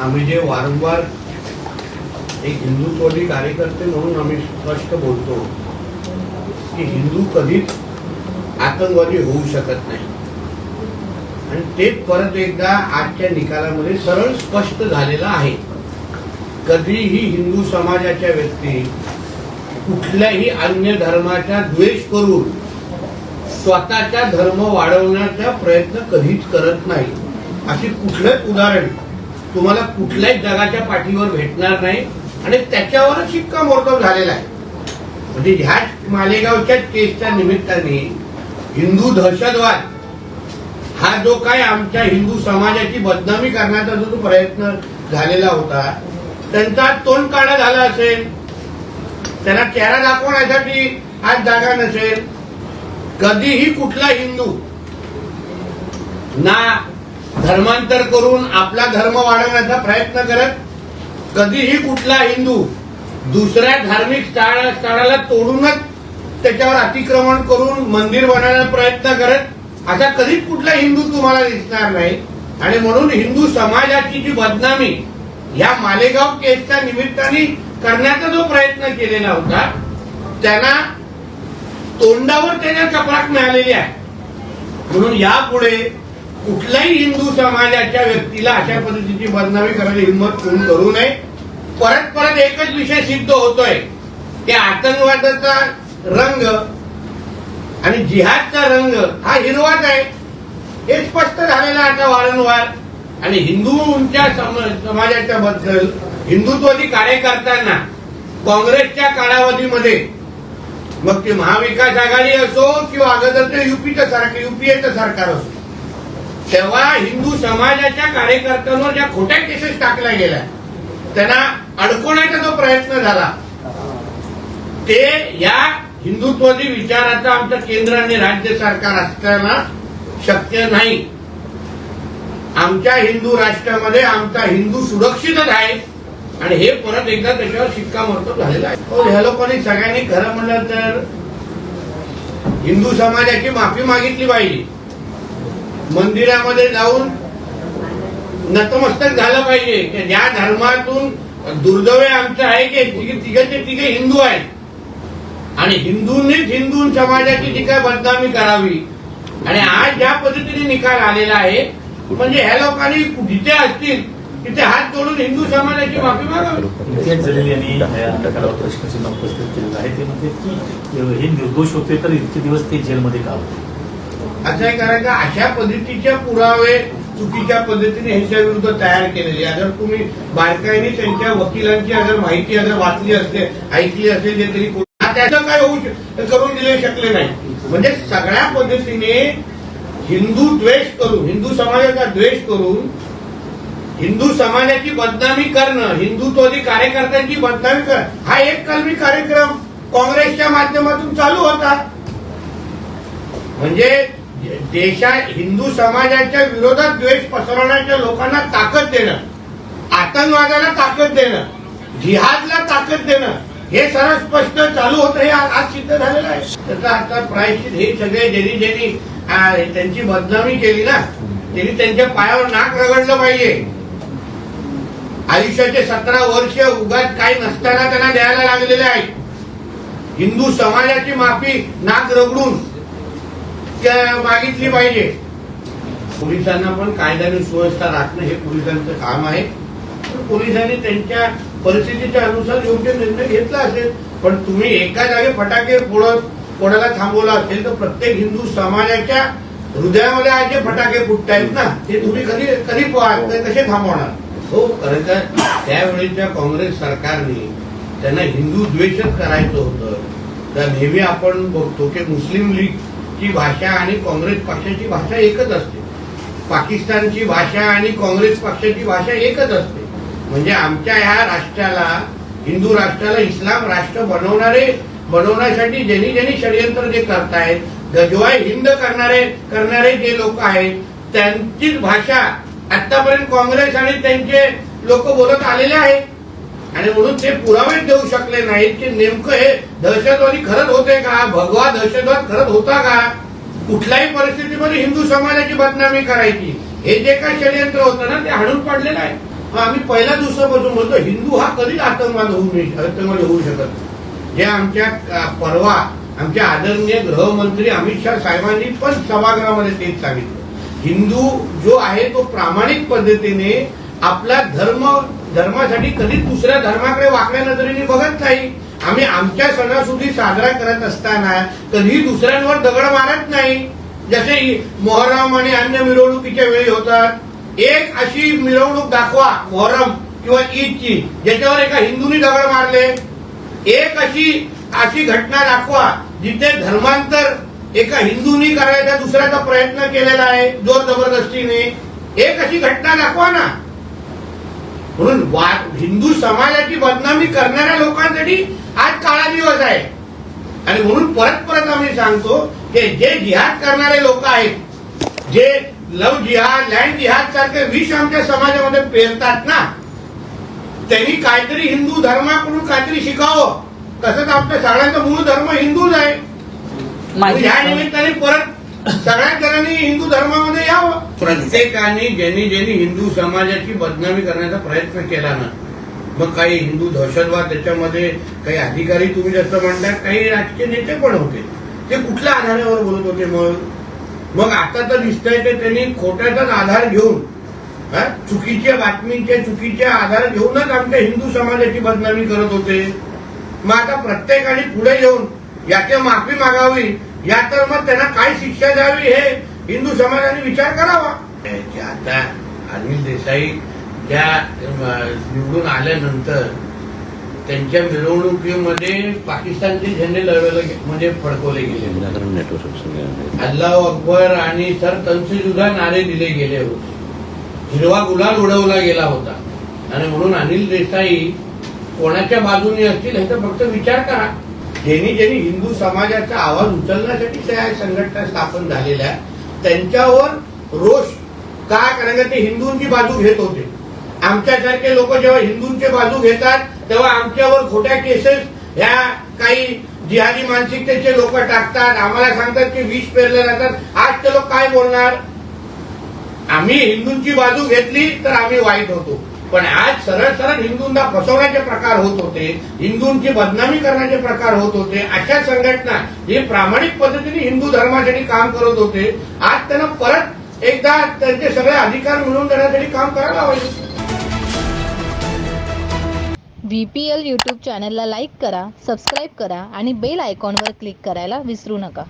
आम्ही जे वारंवार एक हिंदुत्ववादी कार्यकर्ते म्हणून आम्ही स्पष्ट बोलतो की हिंदू कधीच आतंकवादी होऊ शकत नाही. आणि ते परत एकदा आजच्या निकालामध्ये सरळ स्पष्ट झालेलं आहे. कधीही हिंदू समाजाच्या व्यक्ती कुठल्याही अन्य धर्माचा द्वेष करून स्वतःचा धर्म वाढवण्याचा प्रयत्न कधीच करत नाही. अशी कुठलंच उदाहरण तुम्हाला कुठल्याच जगाच्या पाठीवर भेटणार नाही आणि त्याच्यावरच शिक्कामोर्तब झालेला आहे. म्हणजे ह्या मालेगावच्या केसच्या निमित्ताने हिंदू दहशतवाद हा जो काय आमच्या हिंदू समाजाची बदनामी करण्याचा जो जो प्रयत्न झालेला होता त्यांचा तोंड काढा झाला असेल त्यांना चेहरा दाखवण्यासाठी आज जागा नसेल कधीही कुठला हिंदू ना धर्मांतर करून आपला धर्म वाढवण्याचा प्रयत्न करत कधीही कुठला हिंदू दुसऱ्या धार्मिक स्थळ स्थळाला तोडूनच त्याच्यावर अतिक्रमण करून मंदिर बनवण्याचा प्रयत्न करत असा कधीच कुठला हिंदू तुम्हाला दिसणार नाही. आणि म्हणून हिंदू समाजाची जी बदनामी या मालेगाव केसच्या निमित्ताने करण्याचा जो प्रयत्न केलेला होता त्यांना तोंडावर त्याच्या कपराक मिळालेली आहे. म्हणून यापुढे कुठल्याही हिंदू समाजाच्या व्यक्तीला अशा पद्धतीची बदनामी करायची हिंमत कोण करू नये? परत परत एकच विषय सिद्ध होतोय की आतंकवादाचा रंग आणि जिहादचा रंग हा हिरवाच आहे. हे स्पष्ट झालेलं आता वारंवार. आणि हिंदूंच्या समाजाच्या बद्दल हिंदुत्वादी कार्यकर्त्यांना काँग्रेसच्या कालावधीमध्ये मग ते महाविकास आघाडी असो किंवा अगोदरचं युपीचं सरकार युपीएचं सरकार असो तेव्हा हिंदू समाजाच्या कार्यकर्त्यांवर ज्या खोट्या केसेस टाकल्या गेल्या त्यांना अडकवण्याचा जो प्रयत्न झाला ते या हिंदुत्वादी विचाराचा आमचं केंद्र आणि राज्य सरकार असताना शक्य नाही. आमच्या हिंदू राष्ट्रामध्ये आमचा हिंदू सुरक्षितच आहे. आणि हे परत एकदा त्याच्यावर शिक्कामोर्तब झालेला आहे. हो, ह्या लोकांनी सगळ्यांनी खरं म्हणलं तर हिंदू समाजाची माफी मागितली पाहिजे. मंदिरामध्ये जाऊन नतमस्तक झालं पाहिजे. की ज्या धर्मातून दुर्दैव आमचं आहे की तिघे- तिघे हिंदू आहेत. आणि हिंदूंनीच हिंदू समाजाची जी काय बदनामी करावी. आणि आज ज्या पद्धतीने निकाल आलेला आहे म्हणजे ह्या लोकांनी जिथे असतील तिथे हात जोडून हिंदू समाजाची माफी मागावी. इम्तियाज प्रश्नचिन्ह उपस्थित केलेलं आहे. ते म्हणजे की हे निर्दोष होते तर इतके दिवस ते जेलमध्ये का होते? असं आहे कारण का अशा पद्धतीच्या पुरावे चुकीच्या पद्धतीने ह्यांच्या विरुद्ध तयार केलेले अगर तुम्ही बारकाईने त्यांच्या वकिलांची अगर माहिती अगर वाचली असते ऐकली असेल जे तरी त्याचं काय होऊ करून दिले शकले नाही. म्हणजे सगळ्या पद्धतीने हिंदू द्वेष करून हिंदू समाजाचा द्वेष करून हिंदू समाजाची बदनामी करणं हिंदुत्वादी कार्यकर्त्यांची बदनामी करणं हा एक कलमी कार्यक्रम काँग्रेसच्या माध्यमातून चालू होता. म्हणजे देशा हिंदू समाजाच्या विरोधात द्वेष पसरवण्याच्या लोकांना ताकद देणं आतंकवादाला ताकद देणं जिहादला ताकद देणं हे सर्व स्पष्ट चालू होतं हे आज आज सिद्ध झालेलं आहे. त्याचा आता प्रायश्चित हे सगळे ज्यांनी ज्यांनी त्यांची बदनामी केली ना त्यांनी त्यांच्या पायावर नाक रगडलं पाहिजे. आयुष्याचे सतरा वर्ष उगाच काही नसताना त्यांना द्यायला लागलेले आहेत. हिंदू समाजाची माफी नाक रगडून मागितली पाहिजे. पोलिसांना पण कायद्याने सुव्यवस्था राखणं हे पोलिसांचं काम आहे. पोलिसांनी त्यांच्या परिस्थितीच्या अनुसार योग्य निर्णय घेतला असेल. पण तुम्ही एका जागे फटाके फोडत कोणाला थांबवला असेल तर प्रत्येक हिंदू समाजाच्या हृदयामध्ये आज जे फटाके फुटतायत ना ते तुम्ही कधी कधी कसे थांबवणार? हो खरं तर त्यावेळेच्या काँग्रेस सरकारने त्यांना हिंदू द्वेषच करायचं होतं. तर नेहमी आपण बघतो की मुस्लिम लीग ची भाषा आणि काँग्रेस पक्षाची भाषा एकच असते. पाकिस्तानची भाषा आणि काँग्रेस पक्षाची भाषा एकच असते. म्हणजे आमच्या ह्या राष्ट्राला हिंदू राष्ट्राला इस्लाम राष्ट्र बनवणारे बनवण्यासाठी ज्यांनी ज्यांनी षडयंत्र जे करतायत गजवाय हिंद करणारे करणारे जे लोक आहेत त्यांचीच भाषा आतापर्यंत काँग्रेस आणि त्यांचे लोक बोलत आलेले आहेत. आणि म्हणून ते पुरावेच देऊ शकले नाहीत की नेमकं हे दहशतवादी खरंच होते का? भगवा दहशतवाद खरंच होता का? कुठल्याही परिस्थितीमध्ये हिंदू समाजाची बदनामी करायची. हे जे काय षडयंत्र होतं ना ते हाणून पाडलेलं आहे. मग आम्ही पहिल्या दिवसापासून म्हणतो हिंदू हा कधीच आतंकवाद होऊ नाही आतंकवाद होऊ शकत जे आमच्या परवा आमच्या आदरणीय गृहमंत्री अमित शाह साहेबांनी पण सभागृहामध्ये तेच सांगितलं. हिंदू जो आहे तो प्रामाणिक पद्धतीने आपला धर्म धर्मासाठी कधीच दुसऱ्या धर्माकडे वाकड्या नजरेने बघत नाही. आम्ही आमच्या सणासुदी साजरा करत असताना कधीही दुसऱ्यांवर दगड मारत नाही. जसे मोहरम आणि अन्य मिरवणुकीच्या वेळी होतात. एक अशी मिरवणूक दाखवा मोहरम किंवा ईदची ज्याच्यावर एका हिंदूनी दगड मारले. एक अशी अशी घटना दाखवा जिथे धर्मांतर एका हिंदूंनी करायचा दुसऱ्याचा प्रयत्न केलेला आहे जोर जबरदस्तीने एक अशी घटना दाखवा ना. म्हणून वा- हिंदू समाजाची बदनामी करणाऱ्या लोकांसाठी आज काळा दिवस आहे. आणि म्हणून परत परत आम्ही सांगतो की जे जिहाद करणारे लोक आहेत जे लव जिहाद लँड जिहाद सारखे विष आमच्या समाजामध्ये पेरतात ना त्यांनी काहीतरी हिंदू धर्माकडून काहीतरी शिकावं. तसंच आमच्या सगळ्यांचा मूळ धर्म हिंदूच आहे. या निमित्ताने परत सगळ्याच जणांनी हिंदू धर्मामध्ये यावं. प्रत्येकाने ज्यांनी ज्यांनी हिंदू समाजाची बदनामी करण्याचा प्रयत्न केला ना मग काही हिंदू दहशतवाद त्याच्यामध्ये काही अधिकारी तुम्ही जसं म्हणतात काही राजकीय नेते पण होते. ते कुठल्या आधारावर बोलत होते मग? मग आता तर दिसतंय ते त्यांनी खोट्याचाच आधार घेऊन चुकीच्या बातमींचे चुकीचे आधार घेऊनच आमच्या हिंदू समाजाची बदनामी करत होते. मग आता प्रत्येकाने पुढे येऊन याची माफी मागावी या तर मग त्यांना काय शिक्षा द्यावी हे हिंदू समाजाने विचार करावा. आता अनिल देसाई त्या निवडून आल्यानंतर त्यांच्या मिरवणुकीमध्ये पाकिस्तानचे झेंडे लढवले म्हणजे फडकवले गेले. नेटवर्क अल्लाह अकबर आणि सर तनसेजुद्धा नारे दिले गेले होते. हिरवा गुलाल उडवला गेला होता. आणि म्हणून अनिल देसाई कोणाच्या बाजूने असतील ह्याचा फक्त विचार करा. ज्यांनी ज्यांनी हिंदू समाजाचा आवाज उचलण्यासाठी त्या संघटना स्थापन झालेल्या त्यांच्यावर रोष का? कारण ते हिंदूंची बाजू घेत होते. आमच्यासारखे लोक जेव्हा हिंदूंची बाजू घेतात तेव्हा आमच्यावर खोट्या केसेस ह्या काही जिहादी मानसिकतेचे लोक टाकतात. आम्हाला सांगतात की विष पेरले जातात. आज ते लोक काय बोलणार? आम्ही हिंदूंची बाजू घेतली तर आम्ही वाईट होतो. पण आज सरळ सरळ हिंदूंना फसवण्याचे प्रकार होत होते हिंदूंची बदनामी करण्याचे प्रकार होत होते अशा संघटना हे प्रामाणिक पद्धतीने हिंदू धर्मासाठी काम करत होते. आज त्यांना परत एकदा त्यांचे सगळे अधिकार मिळवून देण्यासाठी काम करायला हवे. व्हीपीएल पी यूट्यूब चॅनलला लाईक करा सबस्क्राईब करा आणि बेल आयकॉनवर क्लिक करायला विसरू नका.